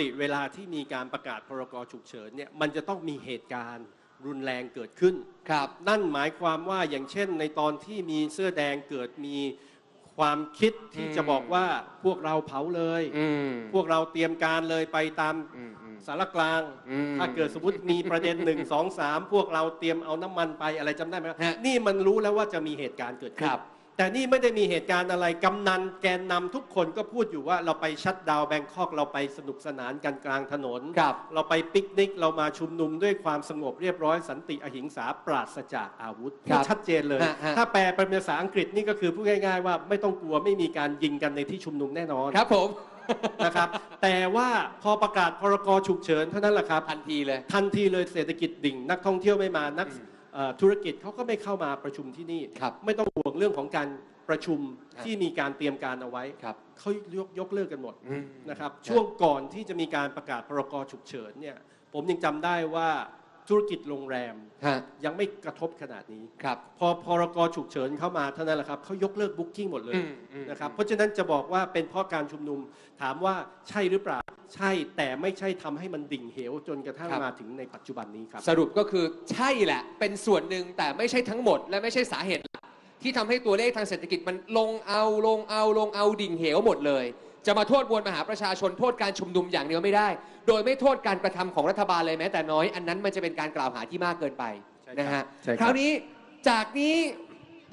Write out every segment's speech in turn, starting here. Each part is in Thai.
ติเวลาที่มีการประกาศพรกฉุกเฉินเนี่ยมันจะต้องมีเหตุการณ์รุนแรงเกิดขึ้น ครับ นั่นหมายความว่าอย่างเช่นในตอนที่มีเสื้อแดงเกิดมีความคิดที่อืมจะบอกว่าพวกเราเผาเลย อืม พวกเราเตรียมการเลยไปตามอืมอืมสารกลาง อืมถ้าเกิดสมมติมีประเด็นหนึ่งสองสามพวกเราเตรียมเอาน้ำมันไปอะไรจำได้ไหมครับฮะ นี่มันรู้แล้วว่าจะมีเหตุการณ์เกิดขึ้คนรับ แต่นี่ไม่ได้มีเหตุการณ์อะไร กำนันแกนนำทุกคนก็พูดอยู่ว่าเราไปชัดดาวน์แบงคอกเราไปสนุกสนานกันกลางถนน ครับ เราไปปิกนิกเรามาชุมนุมด้วยความสงบเรียบร้อยสันติอหิงสาปราศจากอาวุธครับชัดเจนเลยฮะฮะถ้าแปลเป็นภาษาอังกฤษนี่ก็คือพูดง่ายๆว่าไม่ต้องกลัวไม่มีการยิงกันในที่ชุมนุมแน่นอนครับผมนะครับแต่ว่าพอประกาศพรกฉุกเฉินเท่านั้นแหละครับทันทีเลยทันทีเลยเศรษฐกิจดิ่ง นักท่องเที่ยวไม่มานัก อืมเอ่อธุรกิจเขาก็ไม่เข้ามาประชุมที่นี่ ครับไม่ต้องห่วงเรื่องของการประชุมครับ ที่มีการเตรียมการเอาไว้ครับ เขายกยกเลิกกันหมดอืม นะครับครับช่วงก่อนที่จะมีการประกาศพรกฉุกเฉินเนี่ยผมยังจำได้ว่าธุรกิจโรงแรมฮะยังไม่กระทบขนาดนี้ ครับ พอพรกฉุกเฉินเข้ามาเท่านั้นแหละครับเขายกเลิกบุ๊กิ้งหมดเลยอืมอืมนะครับเพราะฉะนั้นจะบอกว่าเป็นเพราะการชุมนุมถามว่าใช่หรือเปล่า ใช่แต่ไม่ใช่ทำให้มันดิ่งเหวจนกระทั่งครับ มาถึงในปัจจุบันนี้ครับ สรุปก็คือใช่แหละ เป็นส่วนหนึ่งแต่ไม่ใช่ทั้งหมด และไม่ใช่สาเหตุหลักที่ทำให้ตัวเลขทางเศรษฐกิจมันลงเอาลงเอาลงเอาดิ่งเหวหมดเลย จะมาโทษมวลมหาประชาชนโทษการชุมนุมอย่างเดียวไม่ได้ โดยไม่โทษการกระทำของรัฐบาลเลยแม้แต่น้อยอันนั้นมันจะเป็นการกล่าวหาที่มากเกินไปใช่ครับนะฮะใช่ครับ คราวนี้จากนี้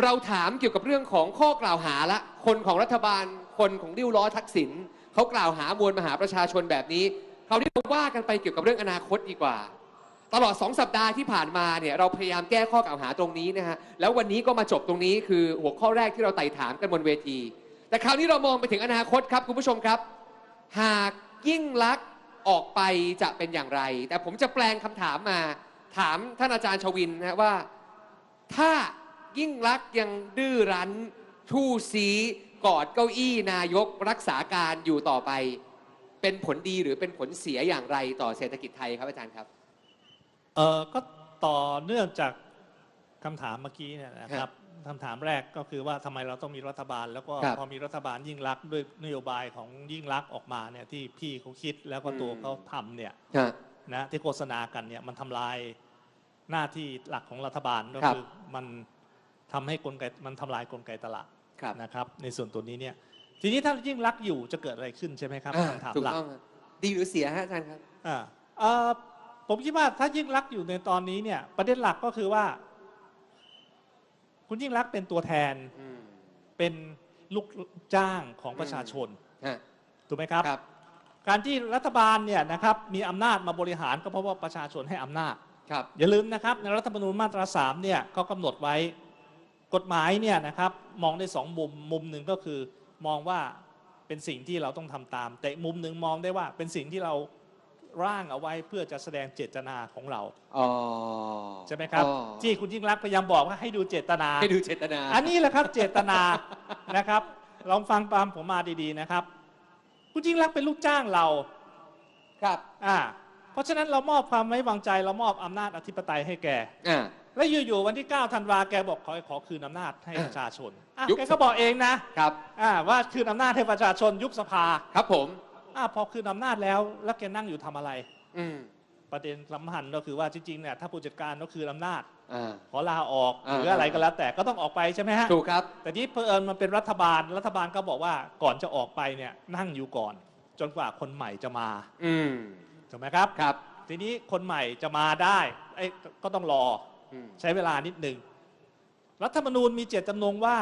เราถามเกี่ยวกับเรื่องของข้อกล่าวหาละคนของรัฐบาลคนของริ้วล้อทักษิณ เขากล่าวหามวลมหาประชาชนแบบนี้คราวนี้เราว่ากันไปเกี่ยวกับเรื่องอนาคตดีกว่า ตลอด 2 สัปดาห์ที่ผ่านมาเนี่ยเราพยายามแก้ข้อกล่าวหาตรงนี้นะฮะแล้ววันนี้ก็มาจบตรงนี้คือหัวข้อแรกที่เราไต่ถามกันบนเวที แต่คราวนี้เรามองไปถึงอนาคตครับคุณผู้ชมครับ หากยิ่งลักษณ์ออกไปจะเป็นอย่างไร แต่ผมจะแปลงคำถามมา ถามท่านอาจารย์ชวินนะว่า ถ้ายิ่งลักษณ์ยังดื้อรั้นทู่ซี กอดเก้าอี้นายกรักษาการอยู่ต่อไป เป็นผลดีหรือเป็นผลเสียอย่างไรต่อเศรษฐกิจไทยครับอาจารย์ครับเออก็ต่อเนื่องจากคำถามเมื่อกี้เนี่ยนะคครัรับบคำถามแรกก็คือว่าทำไมเราต้องมีรัฐบาล แล้วก็ครับพอมีรัฐบาลยิ่งรักษณ์ด้วยนโยบายของยิ่งรักษณ์ออกมาเนี่ยที่พี่เขาคิดแล้วก็ตัวอืมเขาทำเนี่ยฮะนะที่โฆษณากันเนี่ยมันทำลายหน้าที่หลักของรัฐบาลก็ครับคือมันทำให้กลไกมันทำลายกลไกตลาด ครับนะครับในส่วนตัวนี้เนี่ยทีนี้ถ้ายิ่งรักษณ์อยู่จะเกิดอะไรขึ้นใช่ไหมครับอ่าคำถามถูกหลัก ต้องครับดีหรือเสียฮะอาจารย์ครับ อ่าเอ่อผมคิดว่าถ้ายิ่งรักษณ์อยู่ในตอนนี้เนี่ย ประเด็นหลักก็คือว่า คุณยิ่งรักษณ์เป็นตัวแทนอืม เป็นลูกจ้างของประชาชนฮะถูกไหมครับ ครับ การที่รัฐบาลเนี่ยนะครับมีอำนาจมาบริหารก็เพราะว่าประชาชนให้อำนาจ ครับ อย่าลืมนะครับในรัฐธรรมนูญมาตราสามเนี่ยเขากำหนดไว้กฎหมายเนี่ยนะครับ มองได้สองมุมมุมหนึ่งก็คือมองว่าเป็นสิ่งที่เราต้องทำตาม แต่อีกมุมหนึ่งมองได้ว่าเป็นสิ่งที่เราร่างเอาไว้เพื่อจะแสดงเจตนาของเราอ๋อใช่ไหมครับอ๋อที่คุณยิ่งรักษณ์พยายามบอกว่าให้ดูเจตนาให้ดูเจตนา อันนี้แหละครับเจตนานะครับ ลองฟังตามผมมาดีๆนะครับ คุณยิ่งรักษณ์เป็นลูกจ้างเราครับอ่าเพราะฉะนั้นเรามอบความไว้วางใจ เรามอบอำนาจอธิปไตยให้แกอ่า แล้วอยู่ๆวันที่9ธันวาแกบอกขอขอคืนอำนาจให้อ่าประชาชนอะยุบ แกก็บอกเองนะครับ อ่าว่าคืนอำนาจให้ประชาชนยุบสภาครับผม อ่าพอคืนอำนาจแล้ว แล้วแกนั่งอยู่ทำอะไร อืมประเด็นสำคัญก็คือว่าจริงๆเนี่ยถ้าผู้จัดการก็คืนอำนาจ อ่า ขอลาออกอ่าหรืออะไรก็แล้วแต่ก็ต้องออกไปใช่ไหมฮะถูกครับ แต่นี้เพอเอิญมันเป็นรัฐบาลรัฐบาลก็บอกว่าก่อนจะออกไปเนี่ยนั่งอยู่ก่อน จนกว่าคนใหม่จะมาอืมถูกไหมครับ ครับ ทีนี้คนใหม่จะมาได้ไอ้ก็ต้องรออืม ใช้เวลานิดหนึ่งรัฐธรรมนูญมีเจตจำนงว่า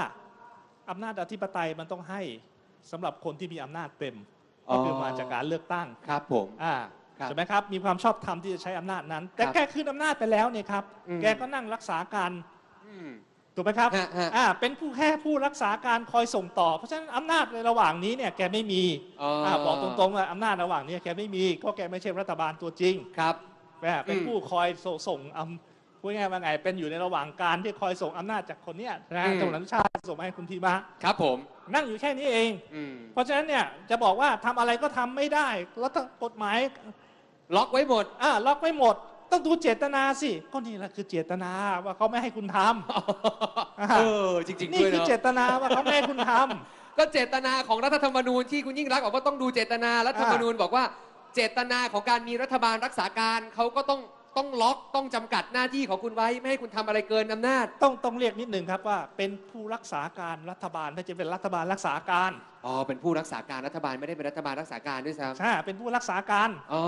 อำนาจอธิปไตยมันต้องให้สำหรับคนที่มีอำนาจเต็มก็คือมาจากการเลือกตั้งครับผมอ่าครับใช่ไหมครับมีความชอบธรรมที่จะใช้อำนาจนั้น แต่ครับแกคืนอำนาจไปแล้วเนี่ยครับอืมแกก็นั่งรักษาการอืมถูกไหมครับฮะฮะอ่าเป็นผู้แค่ผู้รักษาการคอยส่งต่อ เพราะฉะนั้นอำนาจในระหว่างนี้เนี่ยแกไม่มีอ๋ออ่าบอกตรงๆว่าอำนาจระหว่างนี้แกไม่มีเพราะแกไม่ใช่รัฐบาลตัวจริงครับแม่เป็นอืมผู้คอยสส่งอำ พูดง่ายๆว่าไงเป็นอยู่ในระหว่างการที่คอยส่งอำนาจจากคนเนี้ยนะตรงนั้นชาติส่งมาให้คุณทีมะครับผม นั่งอยู่แค่นี้เองอืมเพราะฉะนั้นเนี่ยจะบอกว่าทำอะไรก็ทำไม่ได้แล้วถ้ากฎหมายล็อกไว้หมดอ่าล็อกไว้หมด ต้องดูเจตนาสิก็นี่แหละคือเจตนาว่าเขาไม่ให้คุณทำเออจริงๆนี่ด้วยคือเนาะเจตนาว่าเขาไม่ให้คุณทำก็เจตนาของรัฐธรรมนูญที่คุณยิ่งรักษณ์บอกว่าต้องดูเจตนารัฐธรรมนูญบอกว่า เจตนาของการมีรัฐบาลรักษาการเขาก็ต้อง ต้องล็อกต้องจำกัดหน้าที่ของคุณไว้ ไม่ให้คุณทำอะไรเกินอำนาจ ต้องต้องเรียกนิดหนึ่งครับว่าเป็นผู้รักษาการรัฐบาลไม่ใช่เป็นรัฐบาลรักษาการอ๋อ เป็นผู้รักษาการรัฐบาลไม่ได้เป็นรัฐบาลรักษาการด้วยซ้ใช่เป็นผู้รักษาการำอ๋อ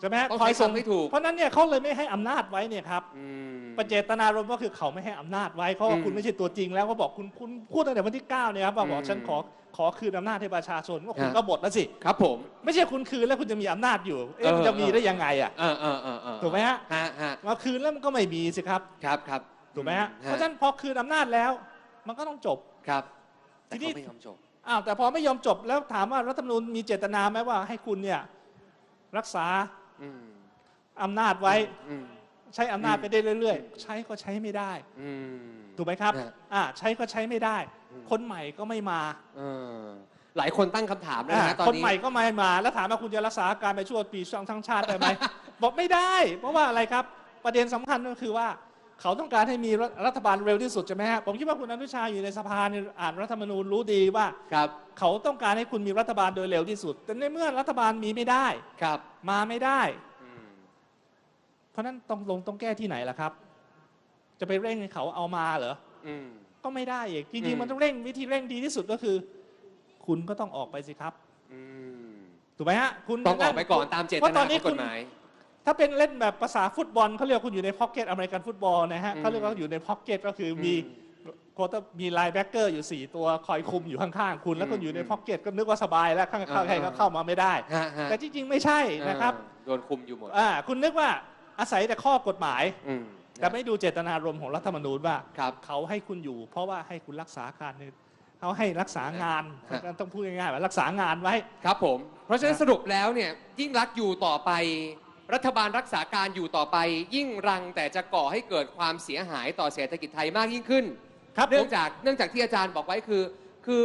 ใช่ไหมฮะต้องคอยใช้ส่งคำให้ถูก เพราะฉะนั้นเนี่ยเขาเลยไม่ให้อำนาจไว้เนี่ยครับ อืม ประเจตนารมณ์ก็คือเขาไม่ให้อำนาจไว้เพราะว่าอืมคุณไม่ใช่ตัวจริงแล้วเขาบอกคุณคุณพูดตั้งแต่วันที่9เนี่ยครับว่าบอกอืมฉันขอขอคืนอำนาจให้ประชาชนก็คุณฮะก็หมดแล้วสิ ครับผม ไม่ใช่คุณคืนแล้วคุณจะมีอำนาจอยู่ เอ๊ะเออมันจะมีเออได้ยังไงอะเออเออเออเออถูกไหมฮะฮะฮะมาคืนแล้วมันก็ไม่มีสิครับ ครับครับถูกไหมฮะอืเพราะฉะนั้นพอคืนอำนาจแล้ว มันก็ต้องจบ ครับแต่ทีนี้เขาไม่ยอมจบ อ้าวแต่พอไม่ยอมจบแล้วถามว่ารัฐธรรมนูญมีเจตนาไหมว่าให้คุณเนี่ยรักษาอืมอำนาจไว้อืม ใช้อำนาจอืมไปได้เรื่อย ๆ ใช้ก็ใช้ไม่ได้อืม ถูกไหมครับ ฮะ อ่าใช้ก็ใช้ไม่ได้อืมคนใหม่ก็ไม่มาเออหลายคนตั้งคำถามนะอ่าฮะตอนคนนี้ ใหม่ก็ไม่มา แล้วถามว่าคุณจะรักษาการไปชั่วปีช่องทั้งชาติได้ไหม บอกไม่ได้ เพราะว่าอะไรครับ ประเด็นสำคัญก็คือว่า เขาต้องการให้มีรัฐรัฐบาลเร็วที่สุดใช่ไหมฮะผมคิดว่าคุณอนุชาอยู่ในสภาเนี่ยอ่านรัฐธรรมนูญรู้ดีว่า ครับ เขาต้องการให้คุณมีรัฐบาลโดยเร็วที่สุด แต่ในเมื่อรัฐบาลมีไม่ได้ ครับ มาไม่ได้อืม เพราะฉะนั้นต้องลงต้องแก้ที่ไหนล่ะครับ จะไปเร่งให้เขาเอามาเหรออืม ก็ไม่ได้อีกจอืริงมๆมันต้องเร่งวิธีเร่งดีที่สุดก็คือ คุณก็ต้องออกไปสิครับ อืมถูกไหมฮะคุณต้องออกไปก่อนตามเจตพระนาตอของกคุฎณหมาย ถ้าเป็นเล่นแบบภาษาฟุตบอลเขาเรียกว่าคุณอยู่ในพ็อกเก็ตอเมริกันฟุตบอลนะฮะอืม เขาเรียกว่าอยู่ในพ็อกเก็ตก็คือมี อื โคตมีไลน์แบ็กเกอร์อยู่ 4 ตัวคอยคุมอยู่ข้างๆ คุณแล้วคุณอืมอยู่ในพ็อกเก็ตก็นึกว่าสบายแล้วข้างๆใครก็อ่า เข้ามาไม่ได้ฮะฮะแต่จริงๆ ไม่ใช่นะครับ เออโดนคุมอยู่หมด อ่าคุณนึกว่า อาศัยแต่ข้อกฎหมาย อืมแต่ไม่ดูเจตนารมณ์ของรัฐธรรมนูญว่า ครับ เขาให้คุณอยู่ เพราะว่าให้คุณรักษาการเนี่ยเขาให้รักษางานฮะ ต้องพูดง่ายๆว่ารักษางานไว้ ครับผม เพราะฉะนั้นสรุปแล้วเนี่ยยิ่งรักษณ์อยู่ต่อไป รัฐบาลรักษาการอยู่ต่อไป ยิ่งรังแต่จะก่อให้เกิดความเสียหายต่อเศรษฐกิจไทยมากยิ่งขึ้น ครับเนื่องจากเนื่องจากที่อาจารย์บอกไว้คือ คือ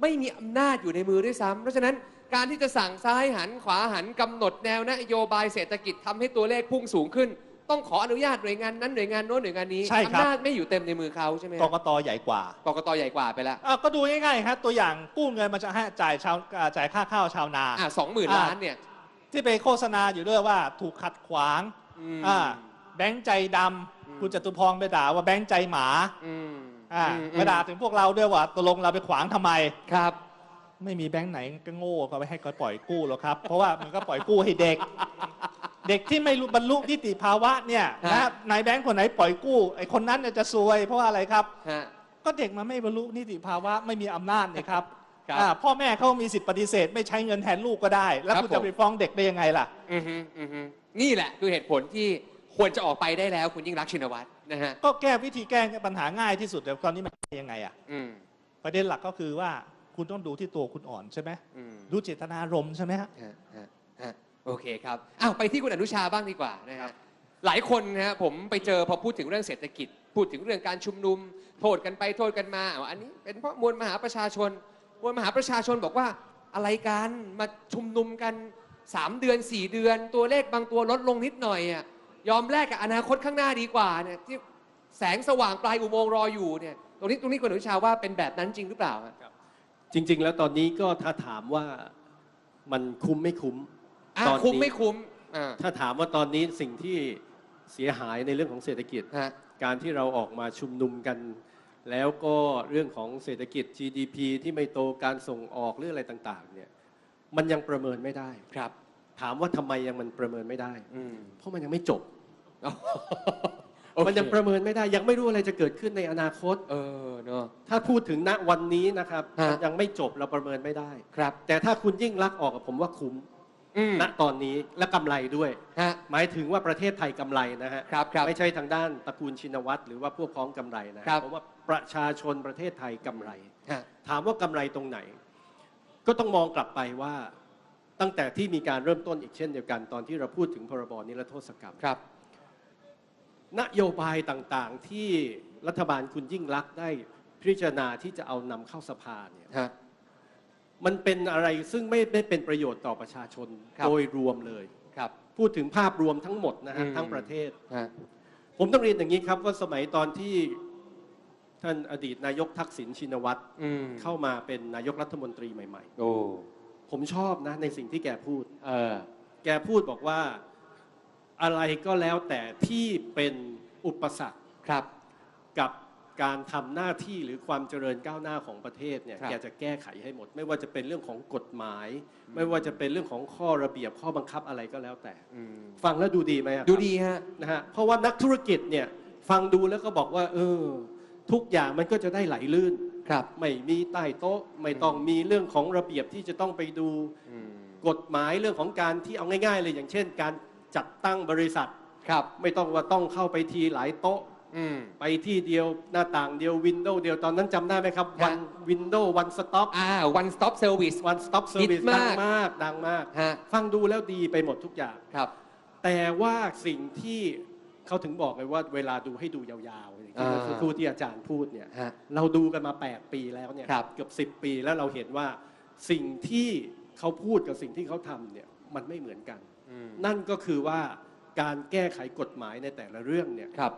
ไม่มีอำนาจอยู่ในมือด้วยซ้ำเพราะฉะนั้น การที่จะสั่งซ้ายหันขวาหันกำหนดแนวนโยบายเศรษฐกิจทำให้ตัวเลขพุ่งสูงขึ้น ต้องขออนุญาตหน่วยงานนั้นหน่วยงานโน้นหน่วยงานนี้ใช่ครับอำนาจไม่อยู่เต็มในมือเขาใช่ไหมกกตใหญ่กว่ากกตใหญ่กว่าไปแล้วอะก็ดูง่ายๆครับตัวอย่างกู้เงินมาจะให้จ่ายชาวอ่าจ่ายค่าข้าวชาวนาอะสองหมื่นอ่าล้านเนี่ยที่ไปโฆษณาอยู่ด้วยว่าถูกขัดขวางอืมอ่าแบงค์ใจดอืมำคุณจตุพรไปด่าว่าแบงค์ใจหมาอืมอ่าอืมไปด่าถึงพวกเราด้วยว่าตกลงเราไปขวางทำไมครับ ไม่มีแบงค์ไหนก็โง่ก็ไปให้เขาปล่อยกู้หรอกครับ เพราะว่ามันก็ปล่อยกู้ให้เด็ก เด็กที่ไม่รู้บรรลุนิติภาวะเนี่ยฮะนะนายแบงค์คนไหนปล่อยกู้ไอ้คนนั้นเนี่ยจะซวย เพราะว่าอะไรครับ ฮะ ก็เด็กมันไม่บรรลุนิติภาวะไม่มีอำนาจนี่ครับครับอ่าพ่อแม่เขามีสิทธิปฏิเสธ ไม่ใช้เงินแทนลูกก็ได้ แล้วครับคุณจะผมไปฟ้องเด็กได้ยังไงล่ะ อือฮึอือฮึนี่แหละคือเหตุผลที่ควรจะออกไปได้แล้วคุณยิ่งรักษณ์ชินวัตรนะฮะ ก็แก้วิธีแก้ปัญหาง่ายที่สุดแต่ตอนนี้มันยังไงอะ อืม ประเด็นหลักก็คือว่า คุณต้องดูที่ตัวคุณอ่อนใช่ไหมอืมดูเจตนารมณ์ใช่ไหมฮะ ฮะฮะฮะโอเคครับอ้าวไปที่คุณอนุชาบ้างดีกว่านะฮะหลายคนนะฮะผมไปเจอพอพูดถึงเรื่องเศรษฐกิจ พูดถึงเรื่องการชุมนุม โทษกันไปโทษกันมาเอาอันนี้เป็นเพราะมวลมหาประชาชน มวลมหาประชาชนบอกว่าอะไรกันมาชุมนุมกัน 3 เดือน 4 เดือน ตัวเลขบางตัวลดลงนิดหน่อยอะยอมแลกกับอนาคตข้างหน้าดีกว่าเนี่ยที่แสงสว่างปลายอุโมงค์รออยู่เนี่ยตรงนี้ตรงนี้คุณอนุชาว่าเป็นแบบนั้นจริงหรือเปล่าฮะ จริง ๆ แล้วตอนนี้ก็ถ้าถามว่ามันคุ้มไม่คุ้มอะตอนคุ้มนี้ไม่คุ้มอ่าถ้าถามว่าตอนนี้สิ่งที่เสียหายในเรื่องของเศรษฐกิจ ฮะ การที่เราออกมาชุมนุมกัน แล้วก็เรื่องของเศรษฐกิจ GDP ที่ไม่โตการส่งออกหรืออะไรต่างๆเนี่ยมันยังประเมินไม่ได้ ครับ ถามว่าทำไมยังมันประเมินไม่ได้ อืม เพราะมันยังไม่จบ โอเค มันยังประเมินไม่ได้ยังไม่รู้อะไรจะเกิดขึ้นในอนาคต เออเนาะ ถ้าพูดถึงณวันนี้นะครับฮะมันยังไม่จบเราประเมินไม่ได้ ครับแต่ถ้าคุณยิ่งรักษณ์ออกผมว่าคุ้มอืมณตอนนี้และกำไรด้วย ฮะ หมายถึงว่าประเทศไทยกำไรนะฮะครับครับไม่ใช่ทางด้านตระกูลชินวัตรหรือว่าพวกพ้องกำไรนะครับ เพราะว่าประชาชนประเทศไทยกำไร ฮะ ถามว่ากำไรตรงไหน ก็ต้องมองกลับไปว่าตั้งแต่ที่มีการเริ่มต้นอีกเช่นเดียวกัน ตอนที่เราพูดถึงพรบนิรโทษกรรม ครับ นโยบายต่างๆ ที่รัฐบาลคุณยิ่งรักษณ์ได้พิจารณาที่จะเอานำเข้าสภาเนี่ยฮะ มันเป็นอะไรซึ่งไม่ได้เป็นประโยชน์ต่อประชาชนครับ โดยรวมเลย ครับ พูดถึงภาพรวมทั้งหมดนะฮะอืม ทั้งประเทศ ฮะ ผมต้องเรียนอย่างนี้ครับว่าสมัยตอนที่ท่านอดีตนายกทักษิณชินวัตรอืมเข้ามาเป็นนายกรัฐมนตรีใหม่ โอ้ ๆ ผมชอบนะในสิ่งที่แกพูด เออ แกพูดบอกว่า อะไรก็แล้วแต่ที่เป็นอุปสรรคครับกับการทำหน้าที่หรือความเจริญก้าวหน้าของประเทศเนี่ยครับแกจะแก้ไขให้หมด ไม่ว่าจะเป็นเรื่องของกฎหมาย ไม่ว่าจะเป็นเรื่องของข้อระเบียบข้อบังคับอะไรก็แล้วแต่อืมฟังแล้วดูดีไหมอะครับดูดีฮะนะฮะเพราะว่านักธุรกิจเนี่ยฟังดูแล้วก็บอกว่า เออ ทุกอย่างมันก็จะได้ไหลลื่นครับไม่มีใต้โต๊ะ ไม่ต้องมีเรื่องของระเบียบที่จะต้องไปดูอืมกฎหมายเรื่องของการที่เอาง่าย ๆ เลยอย่างเช่น การ จัดตั้งบริษัท ครับไม่ต้องว่าต้องเข้าไปทีหลายโต๊ะ อืม ไปที่เดียวหน้าต่างเดียววินโดว์เดียวตอนนั้นจำได้ไหมครับ ฮะ วันวินโดว์วันสต็อปอ่า one stop service วันสต็อปเซอร์วิสฮิตมาก ดังมากดังมาก ฮะ ฟังดูแล้วดีไปหมดทุกอย่าง ครับ แต่ว่าสิ่งที่เขาถึงบอกเลยว่าเวลาดูให้ดูยาวๆอย่างที่อ่า เมื่อสักครู่ที่อาจารย์พูดเนี่ย ฮะ เราดูกันมา 8 ปีแล้วเนี่ยครับ เกือบ 10 ปีแล้วเราเห็นว่าสิ่งที่เขาพูดกับสิ่งที่เขาทำเนี่ยมันไม่เหมือนกันอืม นั่นก็คือว่าการแก้ไขกฎหมายในแต่ละเรื่องเนี่ยครับ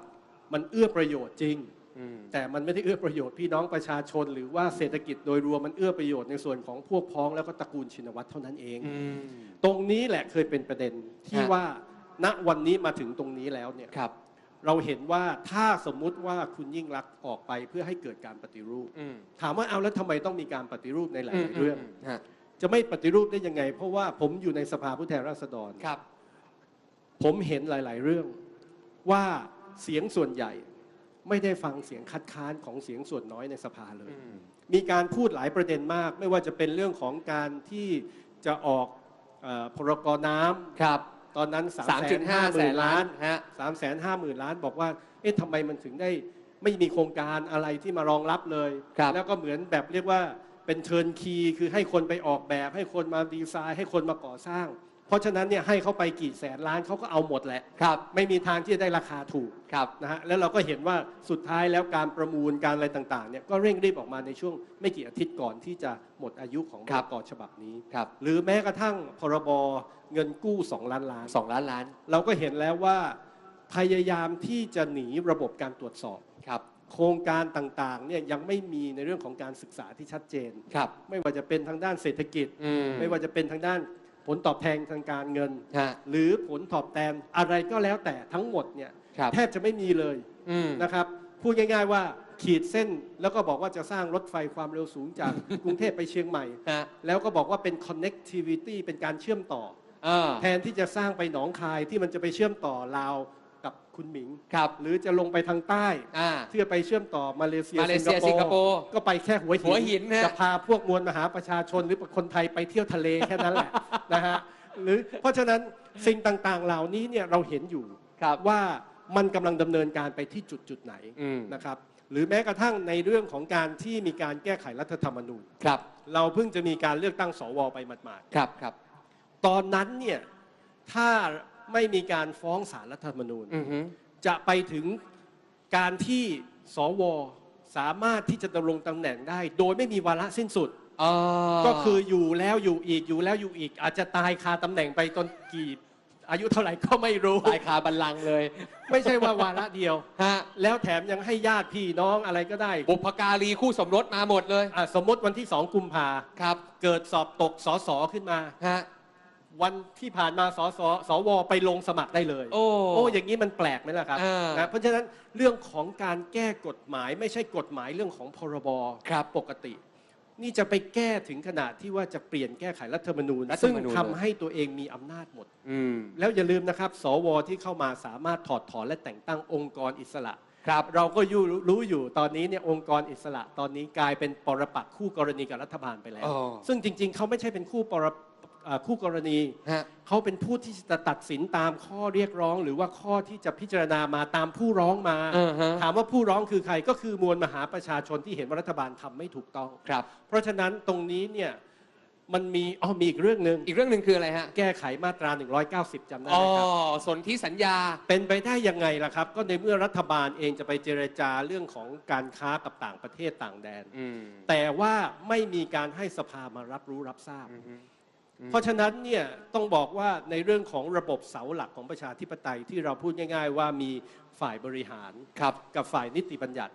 มันเอื้อประโยชน์จริงอืมแต่มันไม่ได้เอื้อประโยชน์พี่น้องประชาชน หรือว่าเศรษฐกิจโดยรวมมันเอื้อประโยชน์ในส่วนของพวกพ้องแล้วก็ตระกูลชินวัตรเท่านั้นเองอืมตรงนี้แหละเคยเป็นประเด็นที่ฮะว่าณวันนี้มาถึงตรงนี้แล้วเนี่ยครับเราเห็นว่าถ้าสมมุติว่าคุณยิ่งรักษณ์ออกไปเพื่อให้เกิดการปฏิรูปอืมถามว่าเอาแล้วทำไมต้องมีการปฏิรูปในหลาย ๆ เรื่องมฮะ จะไม่ปฏิรูปได้ยังไง เพราะว่าผมอยู่ในสภาผู้แทนราษฎร ครับ ผมเห็นหลาย ๆ เรื่องว่าเสียงส่วนใหญ่ ไม่ได้ฟังเสียงคัดค้านของเสียงส่วนน้อยในสภาเลย อืม มีการพูดหลายประเด็นมาก ไม่ว่าจะเป็นเรื่องของการที่จะออกเออพรกน้ำครับตอนนั้นสามจุดห้า3 5แส0 0น0ล้าล้านนฮะ 3 5 0 0 0 0 ล้านบอกว่า เอ๊ะทำไมมันถึงได้ไม่มีโครงการอะไรที่มารองรับเลย ครับแล้วก็เหมือนแบบเรียกว่า เป็นเทิร์นคีคือให้คนไปออกแบบ ให้คนมาดีไซน์ ให้คนมาก่อสร้าง เพราะฉะนั้นเนี่ยให้เขาไปกี่แสนล้านเขาก็เอาหมดแหละครับไม่มีทางที่จะได้ราคาถูกครับนะฮะแล้วเราก็เห็นว่าสุดท้ายแล้วการประมูลการอะไรต่างๆเนี่ยก็เร่งรีบออกมาในช่วงไม่กี่อาทิตย์ก่อนที่จะหมดอายุของพครัรบ กฉบับนี้ ครับหรือแม้กระทั่งพรบเงินกู้ 2 ล้านล้าน สองล้านล้านเราก็เห็นแล้วว่าพยายามที่จะหนีระบบการตรวจสอบ ครับ โครงการต่างๆเนี่ยยังไม่มีในเรื่องของการศึกษาที่ชัดเจน ครับ ไม่ว่าจะเป็นทางด้านเศรษฐกิจ อืม ไม่ว่าจะเป็นทางด้านผลตอบแทนทางการเงิน ฮะ หรือผลตอบแทนอะไรก็แล้วแต่ทั้งหมดเนี่ยครับ แทบจะไม่มีเลยอืม นะครับพูดง่ายๆว่าขีดเส้นแล้วก็บอกว่าจะสร้างรถไฟความเร็วสูงจาก กรุงเทพไปเชียงใหม่ ฮะแล้วก็บอกว่าเป็น connectivity เป็นการเชื่อมต่อ เออ แทนที่จะสร้างไปหนองคายที่มันจะไปเชื่อมต่อลาวกับ คุณหมิง ครับ หรือจะลงไปทางใต้อ่า ที่จะไปเชื่อมต่อมาเลเซียมาเลเซียสิงคโปร์ก็ไปแค่หัวหินหัวหินฮะจะพาพวกมวลมหาประชาชนหรือคนไทยไปเที่ยวทะเลแค่นั้นแหละ นะฮะหรือเพราะฉะนั้นสิ่งต่างๆ เหล่านี้เนี่ยเราเห็นอยู่ครับว่ามันกำลังดำเนินการไปที่จุดจุดๆไหนอืม นะครับ หรือแม้กระทั่งในเรื่องของการที่มีการแก้ไขรัฐธรรมนูญ ครับ เราเพิ่งจะมีการเลือกตั้งสวไปหมาดครับ ครับ ๆตอนนั้นเนี่ยถ้า ไม่มีการฟ้องศาลรัฐธรรมนูญ อือฮึจะไปถึงการที่สวสามารถที่จะดำรงตำแหน่งได้ โดยไม่มีวาระสิ้นสุดอ๋อก็คืออยู่แล้วอยู่อีกอยู่แล้วอยู่อีก อาจจะตายคาตำแหน่งไปจนกี่อายุเท่าไหร่ก็ไม่รู้ ตายคาบัลลังก์เลยไม่ใช่ว่าวาระเดียว ฮะแล้วแถมยังให้ญาติพี่น้องอะไรก็ได้บุพการีคู่สมรสมาหมดเลยอะสมมติวันที่สองกุมภาครับ เกิดสอบตกสอสอขึ้นมา ฮะ วันที่ผ่านมาสสสวไปลงสมัครได้เลย โอ้ โอ้ อย่างนี้มันแปลกไหมล่ะครับอ่านนะเพราะฉะนั้นเรื่องของการแก้กฎหมายไม่ใช่กฎหมายเรื่องของพรบครับ ปกติ นี่จะไปแก้ถึงขนาดที่ว่าจะเปลี่ยนแก้ไขรัฐธรรมนูญ รัฐธรซึ่งรมนูญ ทำให้ตัวเองมีอำนาจหมด อืม แล้วอย่าลืมนะครับ สวที่เข้ามาสามารถถอดถอนและแต่งตั้งองค์กรอิสระ ครับ เราก็ยู่รู้อยู่ตอนนี้เนี่ยองค์กรอิสระตอนนี้กลายเป็นปรปักษ์คู่กรณีกับรัฐบาลไปแล้ว อ๋อ ซึ่งจริงๆ เขาไม่ใช่เป็นคู่ปร เอ่อคู่กรณี ฮะ เขาเป็นผู้ที่จะตัดสินตามข้อเรียกร้อง หรือว่าข้อที่จะพิจารณามาตามผู้ร้องมา อ่าฮะ ถามว่าผู้ร้องคือใครก็คือมวลมหาประชาชนที่เห็นว่ารัฐบาลทำไม่ถูกต้อง ครับ เพราะฉะนั้นตรงนี้เนี่ยมันมีอ๋อมีอีกเรื่องหนึ่งอีกเรื่องหนึ่งคืออะไรฮะแก้ไขมาตรา 190จำได้อ๋อไหมครับ สนธิสัญญา เป็นไปได้ยังไงล่ะครับ ก็ในเมื่อรัฐบาลเองจะไปเจรจาเรื่องของการค้ากับต่างประเทศต่างแดน อืมแต่ว่าไม่มีการให้สภามารับรู้รับทราบ อือฮึ เพราะฉะนั้นเนี่ยต้องบอกว่าในเรื่องของระบบเสาหลักของประชาธิปไตยที่เราพูดง่าย ๆ ว่ามีฝ่ายบริหารครับกับฝ่ายนิติบัญญัติ